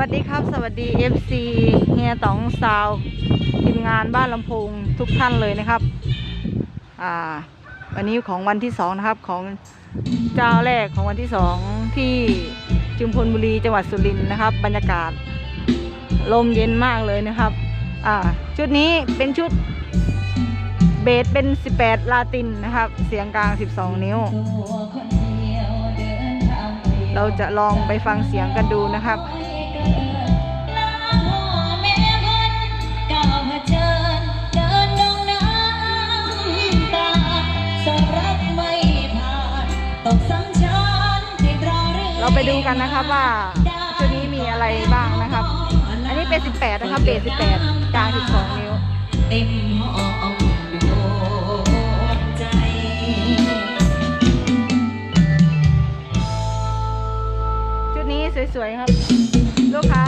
วัสดีครับ สวัสดี FC เฮียตองซาวทีมงานบ้านลำโพงทุกท่านเลยนะครับ อ่า วันนี้ของวันที่สองนะครับของเจ้าแรกของวันที่สองที่จุมพลบุรีจังหวัดสุรินทร์นะครับ บรรยากาศลมเย็นมากเลยนะครับ อ่า ชุดนี้เป็นชุดเบสเป็น 18 ลาตินนะครับ เสียงกลาง 12 นิ้ว เราจะลองไปฟังเสียงกันดูนะครับ เราไปดูกันนะครับว่าชุดนี้มีอะไรบ้างนะครับ อันนี้เป็น 18 นะครับ เบส 18 กลาง 12 นิ้วเต็มห้องดวงใจชุดนี้สวยๆครับ ลูกค้าท่านใด